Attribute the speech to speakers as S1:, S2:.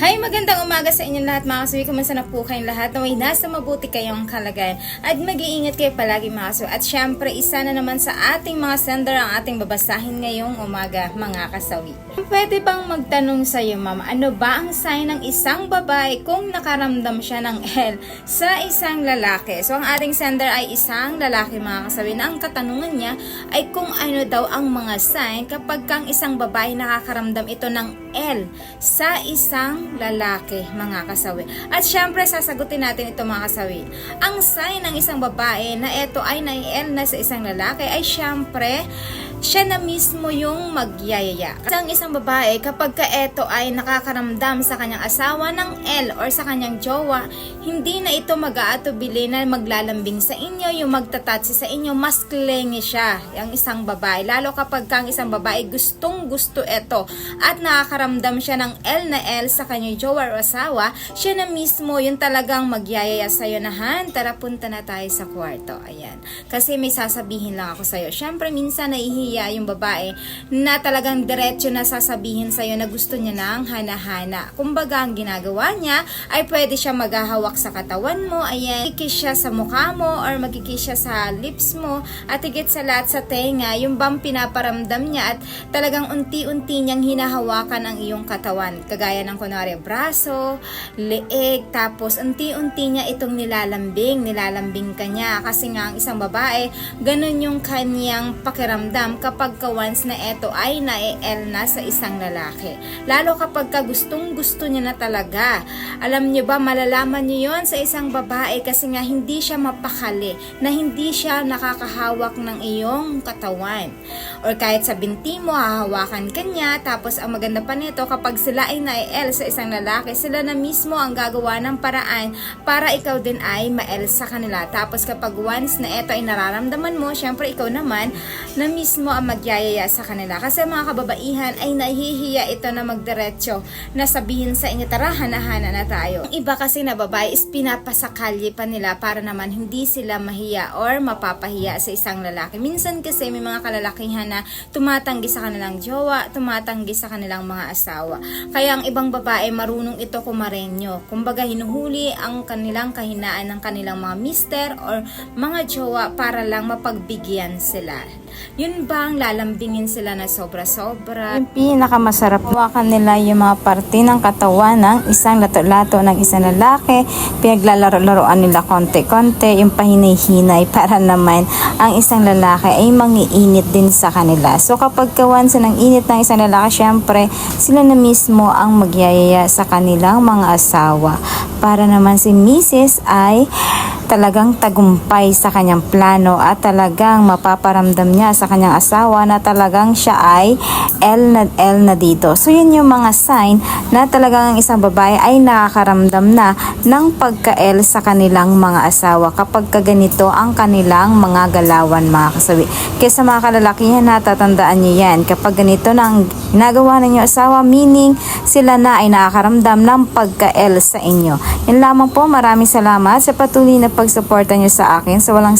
S1: Hi, magandang umaga sa inyong lahat mga kasuwi. Kumusta na po kayong lahat? Naway nasa mabuti kayong kalagayan. At mag-iingat kayo palagi mga kasuwi. At syempre, isa na naman sa ating mga sender ang ating babasahin ngayong umaga mga kasawi. Pwede bang magtanong sa iyo, ma'am, ano ba ang sign ng isang babae kung nakaramdam siya ng L sa isang lalaki? So, ang ating sender ay isang lalaki mga kasawi na ang katanungan niya ay kung ano daw ang mga sign kapag kang isang babae nakakaramdam ito ng L sa isang lalaki, mga kasawi. At syempre, sasagutin natin ito mga kasawi. Ang sign ng isang babae na ito ay na-L na sa isang lalaki ay syempre, siya na mismo yung magyayaya. Kasi ang isang babae, kapag ka ito ay nakakaramdam sa kanyang asawa ng L or sa kanyang jowa, hindi na ito mag-aatubili na maglalambing sa inyo, yung magtatatsi sa inyo, mas clingy siya, yung isang babae. Lalo kapag ka ang isang babae gustong gusto ito at nakakaramdam siya ng L na L sa kanyang jowa o asawa, siya na mismo yung talagang magyayaya sa'yo na, Han, tara punta na tayo sa kwarto. Ayan. Kasi may sasabihin lang ako sa'yo. Siyempre, minsan nahihiya yung babae na talagang diretso na sasabihin sa'yo na gusto niya ng hana-hana. Kumbaga, ang ginagawa niya ay pwede siya maghahawak sa katawan mo, ayan, magkikis siya sa mukha mo or magkikis siya sa lips mo at higit sa lahat sa tenga, yung bang pinaparamdam niya at talagang unti-unti niyang hinahawakan ang iyong katawan. Kagaya ng kunwari braso, leeg, tapos unti-unti niya itong nilalambing, nilalambing ka niya kasi nga ang isang babae, ganun yung kanyang pakiramdam kapag ka once na ito ay na-el na sa isang lalaki. Lalo kapag ka gustong gusto niya na talaga. Alam niyo ba, malalaman niyo yon sa isang babae kasi nga hindi siya mapakali, na hindi siya nakakahawak ng iyong katawan. Or kahit sa binti mo, hahawakan ka tapos ang maganda pa nito, kapag sila ay na-el sa isang lalaki, sila na mismo ang gagawa ng paraan para ikaw din ay ma-el sa kanila. Tapos kapag once na ito ay nararamdaman mo, syempre ikaw naman na mismo ang magyayaya sa kanila. Kasi mga kababaihan ay nahihiya ito na magdiretso na sabihin sa inyo, tara, hanahana na tayo. Ang iba kasi na babae is pinapasakalye pa nila para naman hindi sila mahiya or mapapahiya sa isang lalaki. Minsan kasi may mga kalalakihan na tumatanggi sa kanilang jowa, tumatanggi sa kanilang mga asawa. Kaya ang ibang babae marunong ito kumarenyo. Kumbaga hinuhuli ang kanilang kahinaan ng kanilang mga mister or mga jowa para lang mapagbigyan sila. Yun bang lalambingin sila na sobra-sobra?
S2: Yung pinakamasarap hawakan nila yung mga parte ng katawan ng isang lato-lato ng isang lalaki. Pinaglalaro-laroan nila konti-konti, yung pahinay-hinay para naman ang isang lalaki ay mangiinit din sa kanila. So kapag kawan sa ng init ng isang lalaki, syempre sila na mismo ang magyayaya sa kanilang mga asawa. Para naman si Mrs. ay talagang tagumpay sa kanyang plano at talagang mapaparamdam niya sa kanyang asawa na talagang siya ay L na L na dito. So yun yung mga sign na talagang ang isang babae ay nakakaramdam na ng pagka-L sa kanilang mga asawa kapag kaganito ang kanilang mga galawan mga kasawi. Kaya sa mga kalalakihan natatandaan niyo yan kapag ganito na ang ginagawa ninyo asawa meaning sila na ay nakakaramdam ng pagka-L sa inyo. Yan lamang po maraming salamat sa patuloy na pagsuporta niyo sa akin. Sa walang